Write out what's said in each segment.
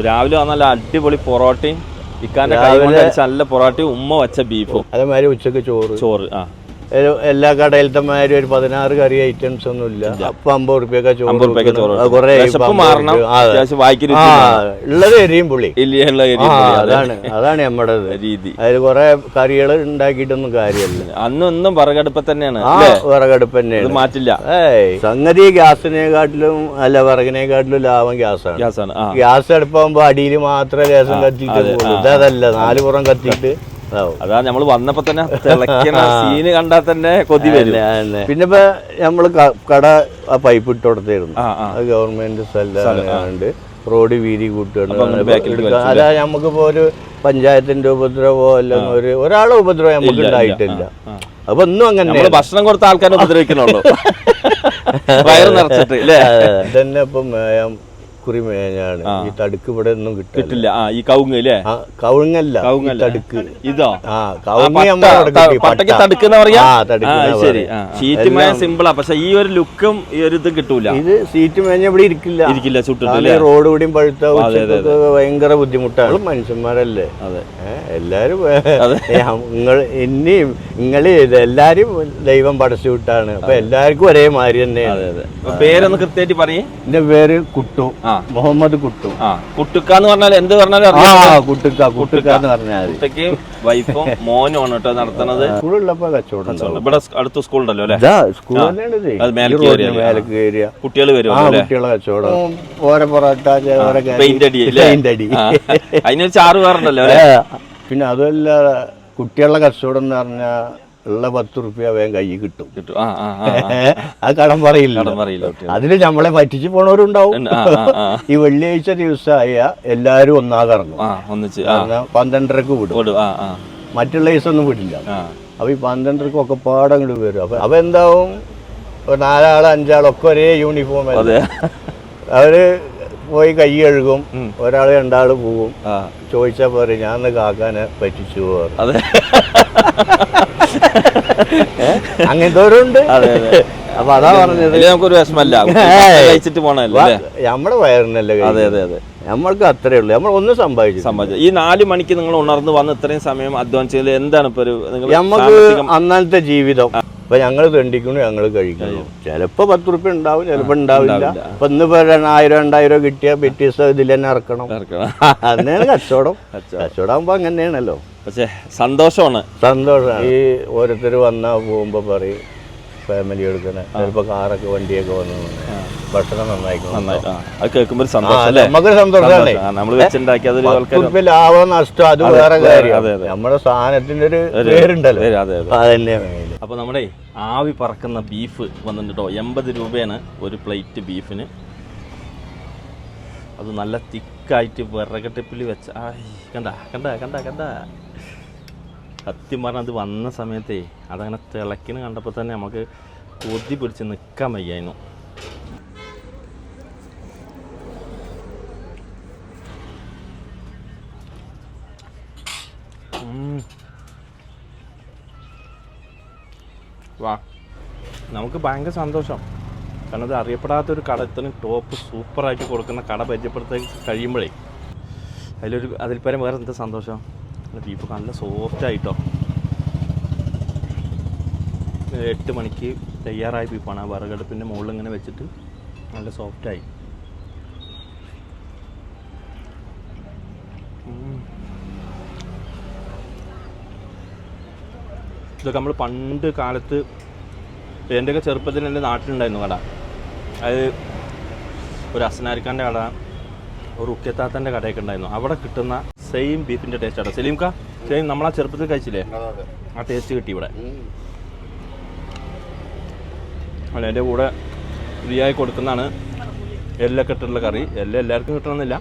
രാവിലെ വന്ന നല്ല അടിപൊളി പൊറോട്ടയും ഇക്കാന്റെ കൈ കൊണ്ട് അടിച്ച നല്ല പൊറോട്ടയും ഉമ്മ വച്ച ബീഫും അതേമാതിരി ഉച്ചയ്ക്ക് ചോറ്. ചോറ് ആ. എല്ലാ കടയിലത്തെ മാതിരി ഒരു പതിനാറ് കറി ഐറ്റംസ് ഒന്നും ഇല്ല. അപ്പൊ അമ്പത് റുപ്യൊക്കെ ചോറ് കുറേ. ഉള്ളത് എരിയും പുളി. അതാണ് അതാണ് നമ്മുടെ രീതി. അതിൽ കുറെ കറികൾ ഉണ്ടാക്കിയിട്ടൊന്നും കാര്യമല്ല. അന്നൊന്നും വിറകടുപ്പ് തന്നെയാണ്. വിറകടുപ്പ് തന്നെയാണ്. മാറ്റില്ല. സംഗതി ഗ്യാസിനെക്കാട്ടിലും അല്ല വിറകിനെക്കാട്ടിലും ലാഭം ഗ്യാസാണ്. ഗ്യാസാണ് ഗ്യാസ് അടുപ്പാകുമ്പോ അടിയിൽ മാത്രമേ ഗ്യാസും കത്തിയിട്ട് അതല്ല നാല് പുറം കത്തിയിട്ട് അതാ നമ്മൾ വന്നപ്പോ തന്നെ തിളക്കണ സീന് കണ്ടാൽ തന്നെ കൊതി വരും. പിന്നെ ഇപ്പൊ നമ്മൾ കട ആ പൈപ്പ് ഇട്ട് കൊടുത്തായിരുന്നു അത് ഗവൺമെന്റ് സ്ഥലമാണ്ട് റോഡ് വീതി കൂട്ടുകയാണ്. അതാ നമുക്കിപ്പോ ഒരു പഞ്ചായത്തിന്റെ ഉപദ്രവോ അല്ലെങ്കിൽ ഒരു ഒരാളെ ഉപദ്രവം നമുക്ക് ഉണ്ടായിട്ടില്ല അപ്പൊ ഒന്നും അങ്ങനെ ഭക്ഷണം കൊടുത്ത ആൾക്കാരെ ഉപദ്രവിക്കണുള്ളൂ വയറ് നിറച്ചിട്ട് ഇതന്നെ തന്നെ ഇപ്പൊ കുറി മേഞ്ഞാണ് ഈ തടുക്ക് ഇവിടെ ഒന്നും കിട്ടില്ല. ആ ഈ കവുങ്ങ് അല്ലേ കവുങ്ങല്ല. തടുക്ക്. ഇതോ? ആ കവുങ്ങ് പറയാ? തടുക്ക് ശരി. സിമ്പിളാ. പക്ഷെ ഈ ഒരു ലുക്കും ഈ ഒരു ഇതും കിട്ടൂല. ഇത് സീറ്റ് മേഞ്ഞ ഇവിടെ ഇരിക്കില്ല. ഇരിക്കില്ല ചുട്ടിട്ട് കാരണം അല്ലേ ഈ റോഡ് കൂടിയും പഴുത്ത ഭയങ്കര ബുദ്ധിമുട്ടാണ്. മനുഷ്യന്മാരല്ലേ? എല്ലാരും നിങ്ങൾ ഇനിയും നിങ്ങൾ എല്ലാരും ദൈവം പടച്ചു വിട്ടാണ്. അപ്പൊ എല്ലാവർക്കും ഒരേ മാതിരി തന്നെയാണ് പേരൊന്ന് കൃത്യമായിട്ട് പറയേ. എന്റെ പേര് കുട്ടു. ആ മുഹമ്മദ് കുട്ടു. ആ. കുട്ടുക്കാന്ന് പറഞ്ഞാൽ എന്ത് പറഞ്ഞാലും കുട്ടുക്ക കുട്ടുക്ക. എന്ന് പറഞ്ഞാൽ കുട്ടയ്ക്ക് വൈഫും മോനും ആണ് കേട്ടോ നടത്തണത് സ്കൂളുള്ളപ്പോ കച്ചവടം ഇവിടെ അടുത്ത സ്കൂൾ ഉണ്ടല്ലോ അല്ലേ സ്കൂൾ തന്നെയാണ് കുട്ടികൾ വരും കുട്ടികളെ കച്ചവടം. ഓരോ പൊറോട്ട പെയിന്റ് അടി പെയിന്റ് അടി. അതിനൊരു ചാറ് വേറുണ്ടല്ലോ പിന്നെ അതല്ല കുട്ടികളുടെ കച്ചവടം എന്ന് പറഞ്ഞാൽ ഉള്ള പത്ത് റുപ്യ വേഗം കൈ കിട്ടും. കിട്ടും. ആ അത് കടം പറയില്ല. അതിന് നമ്മളെ പറ്റിച്ചു പോണവരുണ്ടാവും. ഈ വെള്ളിയാഴ്ച ദിവസമായ എല്ലാരും ഒന്നാകറങ്ങും. പന്ത്രണ്ടരക്ക് വിടും. മറ്റുള്ള ദിവസമൊന്നും വിടില്ല. അപ്പൊ ഈ പന്ത്രണ്ടരക്ക് ഒക്കെ പാടം ഇങ്ങോട്ട് വരും. അപ്പൊ അപ്പൊ എന്താവും? നാലാളോ നാലാൾ അഞ്ചാളൊക്കെ ഒരേ യൂണിഫോം അവർ പോയി കൈ കഴുകും ഒരാൾ രണ്ടാൾ രണ്ടാൾ പോവും. ചോദിച്ചാ പോരെ ഞാൻ കാക്കാനെ പറ്റിച്ചു പോവാറ് അതെ. അങ്ങനത്തെ അതെ അതെ. അപ്പൊ അതാ പറഞ്ഞത്. ഇതിൽ നമുക്കൊരു വിഷമല്ല. കഴിച്ചിട്ട് പോണല്ലേ നമ്മുടെ വയറിനല്ലേ അതെ അതെ അതെ. നമ്മൾക്ക് അത്രേ ഉള്ളൂ. നമ്മൾ ഒന്നും സംഭവിച്ചു സമ്പാദിച്ചു. ഈ നാല് മണിക്ക് നിങ്ങൾ ഉണർന്ന് വന്ന് ഇത്രയും സമയം അധ്വാനിച്ചതിൽ എന്താണ് ഇപ്പൊ ഒരു നമുക്ക് അന്നത്തെ ജീവിതം. ഇപ്പൊ ഞങ്ങൾ വേണ്ടിക്കുന്നു ഞങ്ങൾ കഴിക്കുന്നു. ചിലപ്പോ പത്ത് റുപ്യ ഉണ്ടാവും ചിലപ്പോ ഉണ്ടാവില്ല. ഉണ്ടാവില്ല. ഇന്ന് ആയിരം രണ്ടായിരം കിട്ടിയാൽ പിറ്റേ ദിവസം ഇതിൽ തന്നെ ഇറക്കണം. അങ്ങനെയാണ് കച്ചവടം. കച്ചവടം. ആകുമ്പോ അങ്ങനെയാണല്ലോ. പക്ഷേ സന്തോഷമാണ്. സന്തോഷമാണ്. ഈ ഓരോരുത്തർ വന്നാ പോകുമ്പോ പറയും ഫാമിലി എടുക്കണേ. ചിലപ്പോ കാറൊക്കെ വണ്ടിയൊക്കെ വന്നു ഭക്ഷണം നന്നായിരിക്കും നന്നായി. ആ, അത് കേൾക്കുമ്പോ ഒരു ആ, സന്തോഷം അല്ലേ? നമുക്കൊരു സന്തോഷമാണ് നമ്മൾ വെച്ചുണ്ടാക്കി അതൊരു പത്ത് ആൾക്കാർ റുപ്യ ലാഭം നഷ്ടം അത് വേറെ കാര്യം. അതെ, അതെ. നമ്മുടെ സാധനത്തിന്റെ ഒരു പേരുണ്ടല്ലോ. അതെ അതെ. അപ്പോൾ നമ്മുടെ ആവി പറക്കുന്ന ബീഫ് വന്നിട്ടുണ്ട് കേട്ടോ എൺപത് രൂപയാണ് ഒരു പ്ലേറ്റ് ബീഫിന്. അത് നല്ല തിക്കായിട്ട് വിറകട്ടിപ്പിൽ വെച്ച ആയ് കണ്ട കണ്ട കണ്ട കണ്ട. സത്യം പറഞ്ഞാൽ അത് വന്ന സമയത്തേ അതങ്ങനെ തിളക്കിന് കണ്ടപ്പോൾ തന്നെ നമുക്ക് കൊതി പിടിച്ച് നിൽക്കാൻ വയ്യായിരുന്നു. വാ. നമുക്ക് ഭയങ്കര സന്തോഷം. കാരണം അത് അറിയപ്പെടാത്തൊരു കട ഇത്രയും ടോപ്പ് സൂപ്പറായിട്ട് കൊടുക്കുന്ന കട പരിചയപ്പെടുത്താൻ കഴിയുമ്പോഴേ അതിലൊരു അതിൽ പരം വേറെ എന്താ സന്തോഷം ബീഫ് നല്ല സോഫ്റ്റ് ആയിട്ടോ? എട്ട് മണിക്ക് തയ്യാറായ ബീഫാണ് ആ വിറകടുപ്പിന്റെ മുകളിൽ ഇങ്ങനെ വെച്ചിട്ട് നല്ല സോഫ്റ്റായി ഇതൊക്കെ നമ്മൾ പണ്ട് കാലത്ത് എന്റെയൊക്കെ ചെറുപ്പത്തിൽ എന്റെ നാട്ടിലുണ്ടായിരുന്നു കട. അത് ഒരു അസനാരിക്കാന്റെ കട ഒരു ഉക്കത്താത്തന്റെ കടയൊക്കെ ഉണ്ടായിരുന്നു. അവിടെ കിട്ടുന്ന സെയിം ബീഫിന്റെ ടേസ്റ്റ് ആണ് സലീം കാ സെയിം ആ ചെറുപ്പത്തിൽ കഴിച്ചില്ലേ ആ ടേസ്റ്റ് കിട്ടി ഇവിടെ. അല്ല എന്റെ കൂടെ ഫ്രീ ആയി കൊടുക്കുന്നതാണ് എല്ലൊക്കെ ഇട്ടിട്ടുള്ള കറി. എല്ലാം എല്ലാവർക്കും കിട്ടണമെന്നില്ല.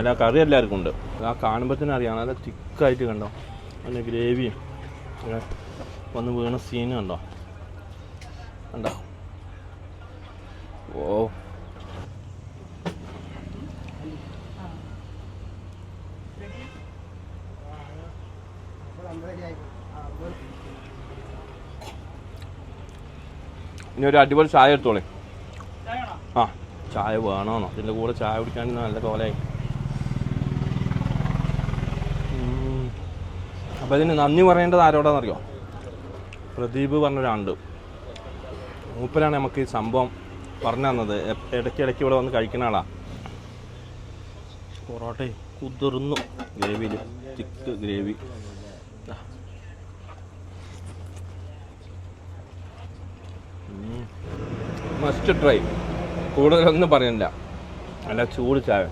എല്ലാ കറി എല്ലാവർക്കും ഉണ്ട്. ആ കാണുമ്പോൾ തന്നെ അറിയാം. നല്ല തിക്കായിട്ട് കണ്ടോ? അതിന്റെ ഗ്രേവിയും വന്ന് വീണ സീൻ കണ്ടോ? കണ്ടോ? ഓ ഇനി ഒരു അടിപൊളി ചായ എടുത്തോളേ. ആ ചായ വേണമെന്നോ ഇതിന്റെ കൂടെ ചായ കുടിക്കാൻ നല്ല കോലായി. അപ്പം ഇതിന് നന്ദി പറയേണ്ടത് ആരോടാണെന്നറിയോ പ്രദീപ് പറഞ്ഞൊരാളുണ്ട്. മൂപ്പരാണ് നമുക്ക് ഈ സംഭവം പറഞ്ഞു തന്നത്. ഇടയ്ക്ക് ഇടയ്ക്ക് ഇവിടെ വന്ന് കഴിക്കുന്ന ആളാ. പൊറോട്ട കുതിർന്നു. ഗ്രേവിയിൽ ചിക്ക് ഗ്രേവി. മസ്റ്റ് ട്രൈ കൂടുതലൊന്നും പറയണ്ട. അല്ല ചൂട് ചായ.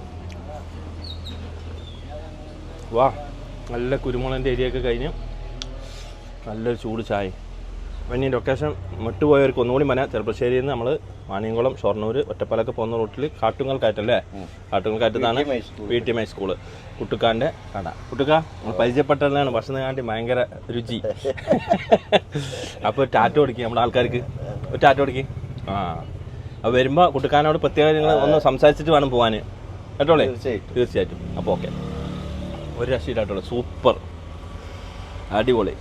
വാ. നല്ല കുരുമുളകിന്റെ ഏരിയയൊക്കെ കഴിഞ്ഞ് നല്ലൊരു ചൂട് ചായ പിന്നെ ഇനി ലൊക്കേഷൻ വിട്ടുപോയവർക്ക് ഒന്നുകൂടി മന ചെറുപ്പശ്ശേരിയിൽ നിന്ന് നമ്മൾ മാണിയംകുളം ഷൊർണൂർ ഒറ്റപ്പാലൊക്കെ പോകുന്ന റൂട്ടിൽ കാട്ടുങ്ങൽ കാറ്റല്ലേ Kattungal കാറ്റത്താണ്. P T M I school. കുട്ടുക്കാന്റെ കട. കുട്ടുക്ക നമ്മൾ പരിചയപ്പെട്ടതാണ് ഭക്ഷണം കാണ്ടി ഭയങ്കര രുചി. അപ്പോൾ ടാറ്റോ അടിക്കും നമ്മുടെ ആൾക്കാർക്ക്. ഒരു ടാറ്റോ കൊടുക്കി ആ. അപ്പോൾ വരുമ്പോൾ കുട്ടുക്കാനോട് പ്രത്യേകം നിങ്ങൾ ഒന്ന് സംസാരിച്ചിട്ട് വേണം പോകാൻ കേട്ടോളേ. തീർച്ചയായിട്ടും. അപ്പോൾ ഓക്കെ. ഒരു രക്ഷയില്ലാട്ടുള്ളൂ സൂപ്പർ. അടിപൊളി.